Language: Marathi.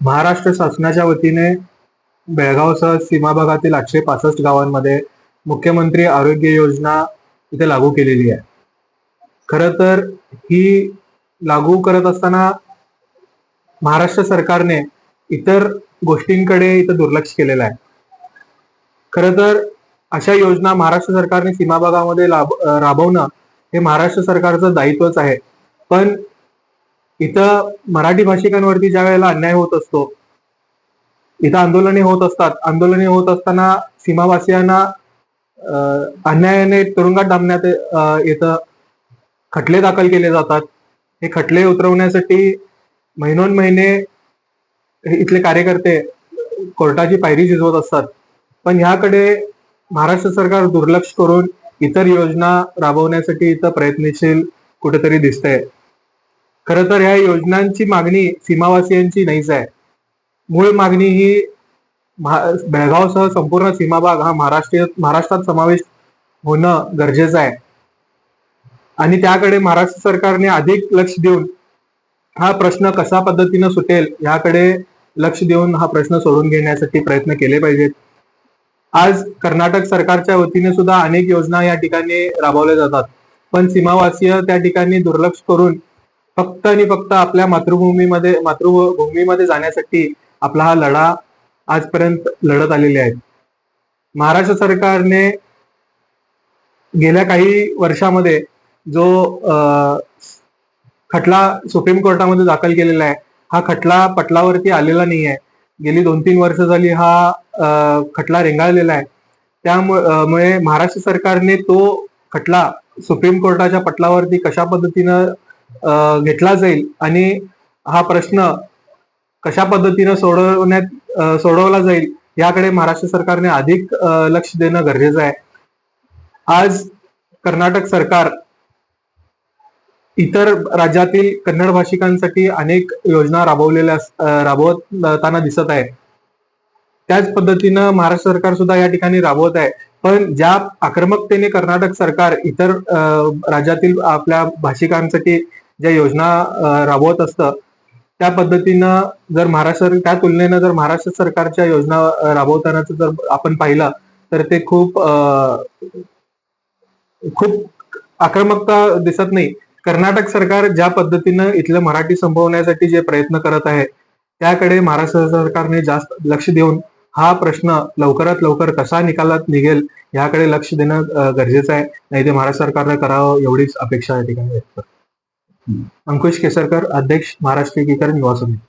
महाराष्ट्र शासनाच्या वतीने बेळगावसह सीमा भागातील आठशे पासष्ट गावांमध्ये मुख्यमंत्री आरोग्य योजना इथे लागू केलेली आहे. खर तर ही लागू करत असताना महाराष्ट्र सरकारने इतर गोष्टींकडे इथं दुर्लक्ष केलेलं आहे. खर तर अशा योजना महाराष्ट्र सरकारने सीमा भागामध्ये लाभ राबवणं हे महाराष्ट्र सरकारचं दायित्वच आहे. पण इथं मराठी भाषिकांवरती ज्या वेळेला अन्याय होत असतो इथं आंदोलने होत असतात. आंदोलने होत असताना सीमावासियांना अं, अन्यायाने तुरुंगात डांबण्यात अं, येतं खटले दाखल केले जातात. हे खटले उतरवण्यासाठी महिनोन महिने हे इथले कार्यकर्ते कोर्टाची पायरी झिजवत असतात. पण ह्याकडे महाराष्ट्र सरकार दुर्लक्ष करून इतर योजना राबवण्यासाठी इथं प्रयत्नशील कुठेतरी दिसतंय. खरं तर ह्या योजनांची मागणी सीमावासियांची नाहीच आहे. मूळ मागणी ही महा- बेळगावसह संपूर्ण सीमाभाग हा महाराष्ट्रीय महाराष्ट्रात समावेश होणं गरजेचं आहे. आणि त्याकडे महाराष्ट्र सरकारने अधिक लक्ष देऊन हा प्रश्न कशा पद्धतीनं सुटेल याकडे लक्ष देऊन हा प्रश्न सोडून घेण्यासाठी प्रयत्न केले पाहिजेत. आज कर्नाटक सरकारच्या वतीने सुद्धा अनेक योजना या ठिकाणी राबवल्या जातात. पण सीमावासीय त्या ठिकाणी दुर्लक्ष करून फक्त आणि फक्त आपल्या मातृभूमीमध्ये मातृभूमीमध्ये जाण्यासाठी आपला हा लढा आजपर्यंत लढत आलेले आहेत. महाराष्ट्र सरकारने गेल्या काही वर्षामध्ये जो खटला सुप्रीम कोर्टामध्ये दाखल केलेला आहे हा खटला पटलावरती आलेला नाही आहे. गेली दोन तीन वर्ष झाली हा खटला रेंगाळलेला आहे. त्यामुळे महाराष्ट्र सरकारने तो खटला सुप्रीम कोर्टाच्या पटलावरती कशा पद्धतीनं घेतला जाईल. आणि हा प्रश्न कशा पद्धतीनं सोडवण्यात सोडवला जाईल याकडे महाराष्ट्र सरकारने अधिक लक्ष देणं गरजेचं आहे. आज कर्नाटक सरकार इतर राज्यातील कन्नड भाषिकांसाठी अनेक योजना राबवलेल्या राबवताना दिसत आहे त्याच पद्धतीनं महाराष्ट्र सरकार सुद्धा या ठिकाणी राबवत आहे. पण ज्या आक्रमकतेने कर्नाटक सरकार इतर अं, राज्यातील आपल्या भाषिकांसाठी ज्या योजना राबवत असतं त्या पद्धतीनं जर महाराष्ट्र त्या तुलनेनं जर महाराष्ट्र सरकारच्या योजना राबवतानाच जर आपण पाहिलं तर ते खूप खूप आक्रमकता दिसत नाही कर्नाटक सरकार ज्या पद्धतीनं इथलं मराठी संपवण्यासाठी जे प्रयत्न करत आहे त्याकडे महाराष्ट्र सरकारने जास्त लक्ष देऊन हा प्रश्न लवकरात लवकर कसा निकालात निघेल ह्याकडे लक्ष देणं गरजेचं आहे नाही ते महाराष्ट्र सरकारने करावं एवढीच अपेक्षा या ठिकाणी व्यक्त करतो. अंकुश केसरकर अध्यक्ष महाराष्ट्र एकीकरण युवा समिती.